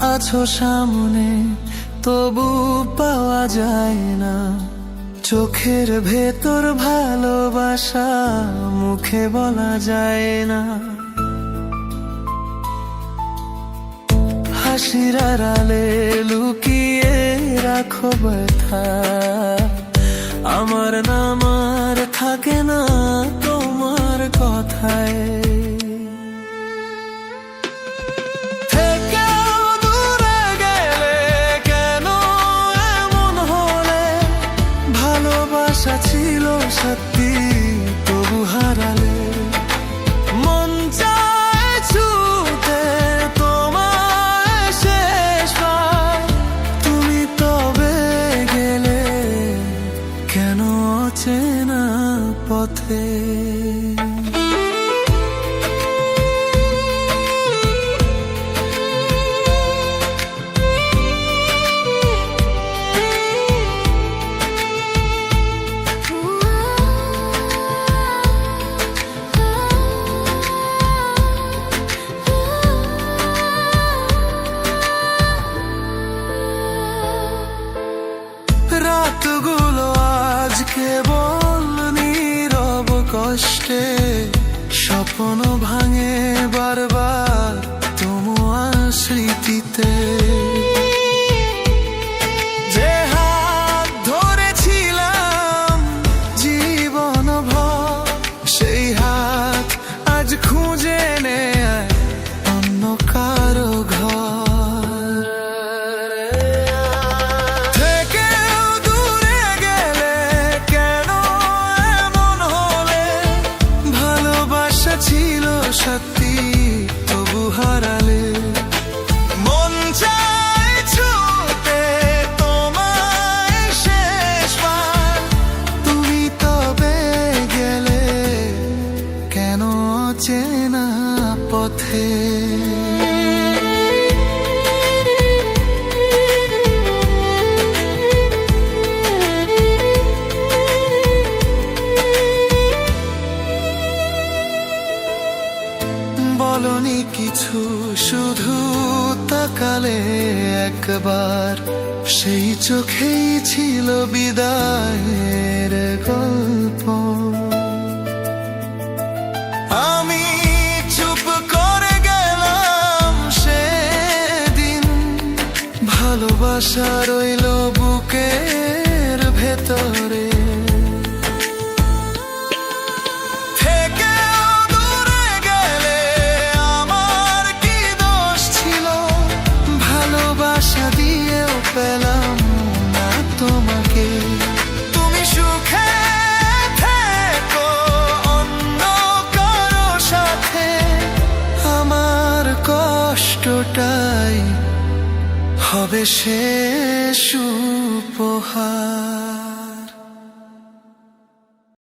আছো সামনে, তবু পাওয়া যায় না। চোখের ভেতর ভালোবাসা মুখে বলা যায় না। হাসির আড়ালে লুকিয়ে রাখো ব্যথা। আমার নাম আর থাকে না তোমার কথায়। ভালোবাসা ছিল সত্যি তবু হারালে। মন চায় গেলে কেন পথে? রাতগুলো আজ কেবল নীরব কষ্টে। স্বপ্ন ভাঙে বারবার তোমার স্মৃতিতে খুঁজে নেয় সত্যি তবু হারালে। মন চায় ছুতে তোমায় শেষবার। তুমি তবে গেলে কেন চেনা পথে? বলনি কিছু? শুধু তাকালে একবার। সেই চোখেই ছিল বিদায়ের গল্প। আমি চুপ করে গেলাম সেদিন। ভালোবাসা রইল বুকের ভেতরে। হবে শেষ উপহার।